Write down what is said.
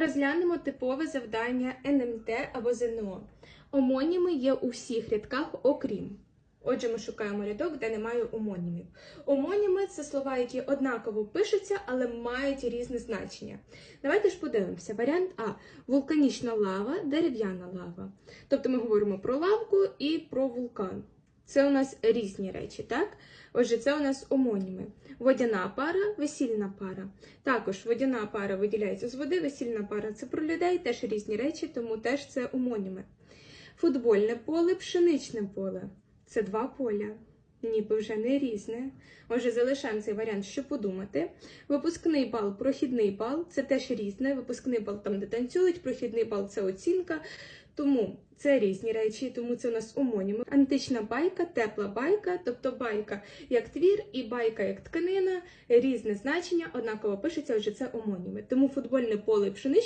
Розглянемо типове завдання НМТ або ЗНО. Омоніми є у всіх рядках, окрім. Отже, ми шукаємо рядок, де немає омонімів. Омоніми це слова, які однаково пишуться, але мають різне значення. Давайте ж подивимося. Варіант А вулканічна лава, дерев'яна лава. Тобто ми говоримо про лавку і про вулкан. Це у нас різні речі, так? Отже, це у нас омоніми. Водяна пара, весільна пара. Також водяна пара виділяється з води, весільна пара це про людей, теж різні речі, тому теж це омоніми. Футбольне поле, пшеничне поле. Це два поля, ніби вже не різне. Отже, залишаємо цей варіант, щоб подумати. Випускний бал, прохідний бал це теж різне. Випускний бал там, де танцюють, прохідний бал це оцінка. Тому це різні речі, тому це у нас омоніми. Антична байка, тепла байка, тобто байка як твір і байка як тканина, різне значення, однаково пишеться, отже, це омоніми. Тому футбольне поле пшеничне